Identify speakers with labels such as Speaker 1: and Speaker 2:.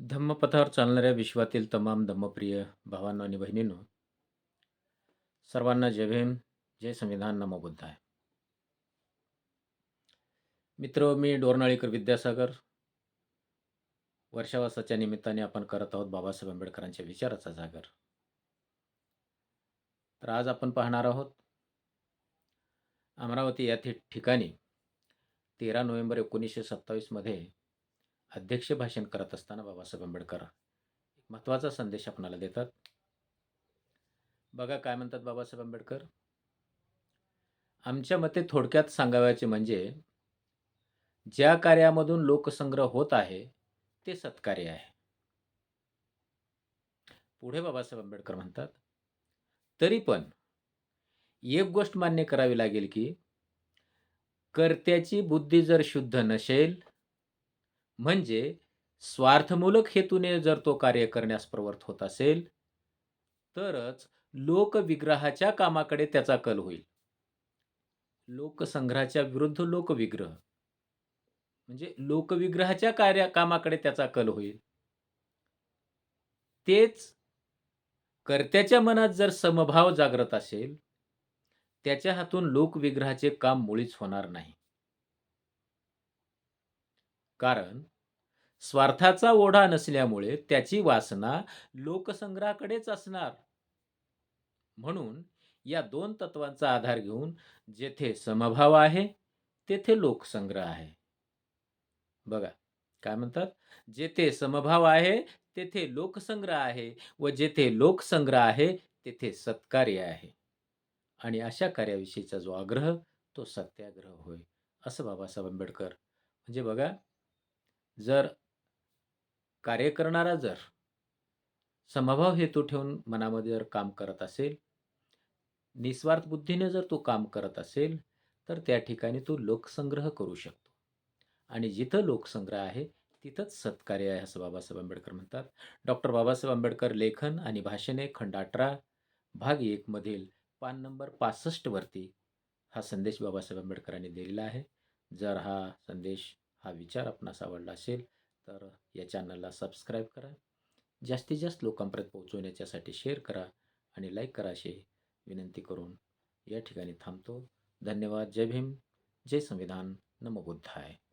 Speaker 1: धम्मपथावर चालणाऱ्या विश्वातील तमाम धम्मप्रिय भावांनो आणि बहिणींनो सर्वांना जय भीम जय संविधान नमो बुद्धाय. मित्र मी डोरनाळीकर विद्यासागर. वर्षावासाच्या निमित्ताने आपण करत आहोत बाबासाहेब आंबेडकरांच्या विचाराचा जागर. तर आज आपण पाहणार आहोत अमरावती या ठिकाणी तेरा नोव्हेंबर एकोणीसशे सत्तावीसमध्ये अध्यक्ष भाषण करत असताना बाबासाहेब आंबेडकर एक महत्त्वाचा संदेश आपणाला देतात. बघा काय म्हणतात बाबासाहेब आंबेडकर? आमच्या मते थोडक्यात सांगावयाचे म्हणजे ज्या कार्यामधून लोकसंग्रह होत आहे ते सत्कार्य आहे. पुढे बाबासाहेब आंबेडकर म्हणतात तरी पण एक गोष्ट मान्य करावी लागेल की कर्त्याची बुद्धी जर शुद्ध नसेल म्हणजे स्वार्थमूलक हेतूने जर तो कार्य करण्यास प्रवृत्त होत असेल तरच लोकविग्रहाच्या कामाकडे त्याचा कल होईल. लोकसंग्रहाच्या विरुद्ध लोकविग्रह. म्हणजे लोकविग्रहाच्या कार्या कामाकडे त्याचा कल होईल. तेच कर्त्याच्या मनात जर समभाव जागृत असेल त्याच्या हातून लोकविग्रहाचे काम मुळीच होणार नाही. कारण स्वार्थाचा ओढा नसल्यामुळे त्याची वासना लोकसंग्रहाकडेच असणार. म्हणून या दोन तत्वांचा आधार घेऊन जेथे समभाव आहे तेथे लोकसंग्रह आहे. बघा काय म्हणतात? जेथे समभाव आहे तेथे लोकसंग्रह आहे व जेथे लोकसंग्रह आहे तेथे सत्कार्य आहे. आणि अशा कार्याविषयीचा जो आग्रह तो सत्याग्रह होय. असं बाबासाहेब आंबेडकर. म्हणजे बघा जर कार्य करणारा जर समभाव हेतू ठेवून मनामध्ये जर काम करत असेल निस्वार्थ बुद्धीने जर तो काम करत असेल तर त्या ठिकाणी तो लोकसंग्रह करू शकतो. आणि जिथं लोकसंग्रह आहे तिथंच सत्कार्य आहे असं बाबासाहेब आंबेडकर म्हणतात. डॉक्टर बाबासाहेब आंबेडकर लेखन आणि भाषणे खंड अठरा भाग एकमधील पान नंबर पासष्टवरती हा संदेश बाबासाहेब आंबेडकरांनी दिलेला आहे. जर हा संदेश हा विचार आपणास आवडला असेल तर या चॅनलला सबस्क्राईब करा. जास्तीत जास्त लोकांपर्यंत पोहोचवण्याच्यासाठी शेअर करा आणि लाईक करा अशी विनंती करून या ठिकाणी थांबतो. धन्यवाद. जय भीम. जय संविधान. नमबुद्ध आहे